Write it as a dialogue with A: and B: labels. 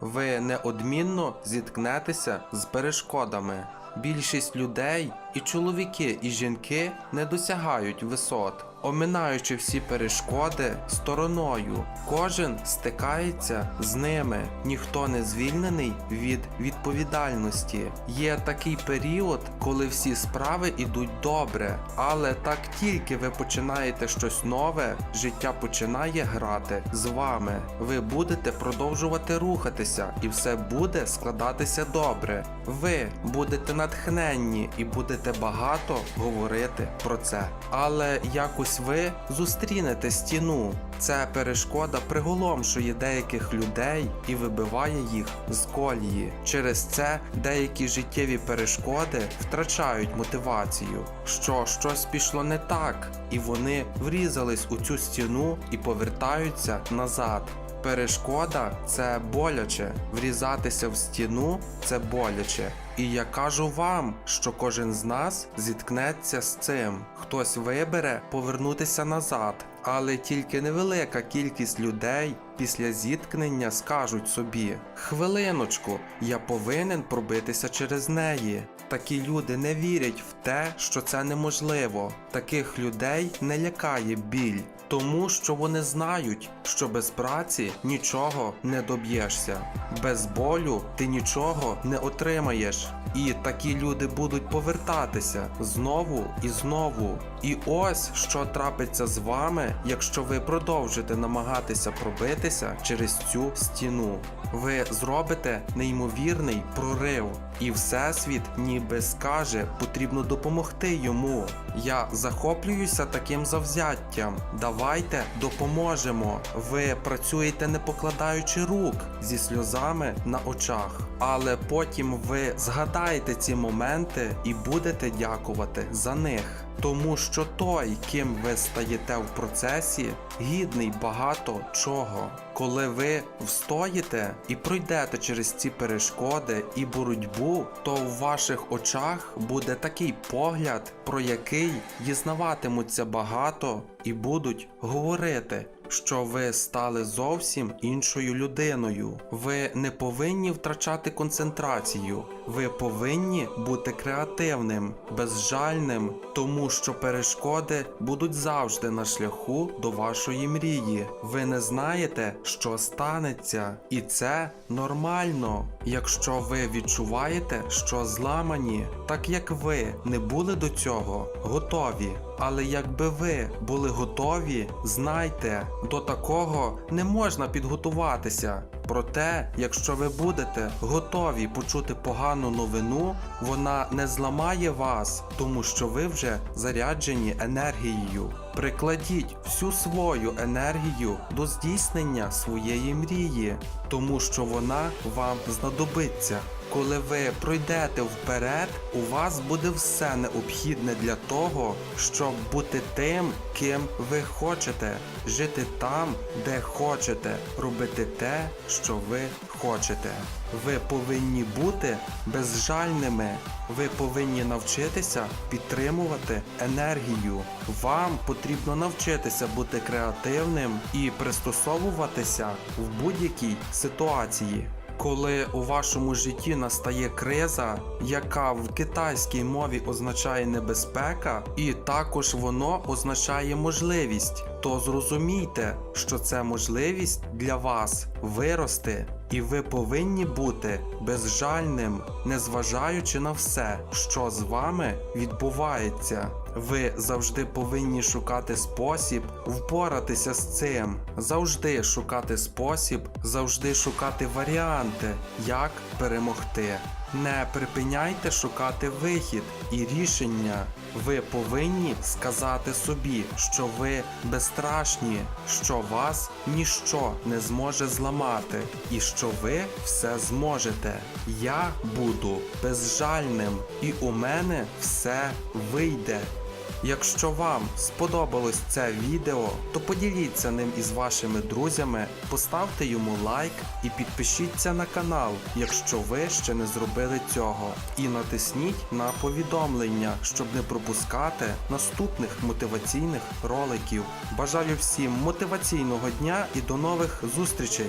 A: ви неодмінно зіткнетеся з перешкодами. Більшість людей, і чоловіки, і жінки не досягають висот, оминаючи всі перешкоди стороною. Кожен стикається з ними, ніхто не звільнений від відповідальності. Є такий період, коли всі справи йдуть добре, але так тільки ви починаєте щось нове, життя починає грати з вами. Ви будете продовжувати рухатися, і все буде складатися добре. Ви будете натхненні і будете багато говорити про це. Але якось ви зустрінете стіну. Це перешкода приголомшує деяких людей і вибиває їх з колії. Через це деякі життєві перешкоди втрачають мотивацію, що щось пішло не так, і вони врізались у цю стіну і повертаються назад. Перешкода це боляче. Врізатися в стіну це боляче. І я кажу вам, що кожен з нас зіткнеться з цим. Хтось вибере повернутися назад, але тільки невелика кількість людей після зіткнення скажуть собі: хвилиночку, я повинен пробитися через неї. Такі люди не вірять в те, що це неможливо. Таких людей не лякає біль, тому що вони знають, що без праці нічого не доб'єшся. Без болю ти нічого не отримаєш. І такі люди будуть повертатися знову і знову. І ось що трапиться з вами, якщо ви продовжите намагатися пробитися через цю стіну. Ви зробите неймовірний прорив, і Всесвіт ніби скаже, потрібно допомогти йому. Я захоплююся таким завзяттям. Давайте допоможемо. Ви працюєте не покладаючи рук зі сльозами на очах, але потім ви згадаєте ці моменти і будете дякувати за них. Тому що той, ким ви стаєте в процесі, гідний багато чого. Коли ви встоїте і пройдете через ці перешкоди і боротьбу, то в ваших очах буде такий погляд, про який дізнаватимуться багато і будуть говорити. Що ви стали зовсім іншою людиною. Ви не повинні втрачати концентрацію. Ви повинні бути креативним, безжальним, тому що перешкоди будуть завжди на шляху до вашої мрії. Ви не знаєте, що станеться, і це нормально. Якщо ви відчуваєте, що зламані, так як ви не були до цього готові. Але якби ви були готові, знайте, до такого не можна підготуватися. Проте, якщо ви будете готові почути погану новину, вона не зламає вас, тому що ви вже заряджені енергією. Прикладіть всю свою енергію до здійснення своєї мрії, тому що вона вам знадобиться. Коли ви пройдете вперед, у вас буде все необхідне для того, щоб бути тим, ким ви хочете, жити там, де хочете, робити те, що ви хочете. Ви повинні бути безжальними. Ви повинні навчитися підтримувати енергію. Вам потрібно навчитися бути креативним і пристосовуватися в будь-якій ситуації. Коли у вашому житті настає криза, яка в китайській мові означає небезпека, і також воно означає можливість, то зрозумійте, що це можливість для вас вирости, і ви повинні бути безжальним, незважаючи на все, що з вами відбувається. Ви завжди повинні шукати спосіб впоратися з цим, завжди шукати спосіб, завжди шукати варіанти, як перемогти. Не припиняйте шукати вихід і рішення. Ви повинні сказати собі, що ви безстрашні, що вас ніщо не зможе зламати, і що ви все зможете. Я буду безжальним, і у мене все вийде. Якщо вам сподобалось це відео, то поділіться ним із вашими друзями, поставте йому лайк і підпишіться на канал, якщо ви ще не зробили цього. І натисніть на повідомлення, щоб не пропускати наступних мотиваційних роликів. Бажаю всім мотиваційного дня і до нових зустрічей!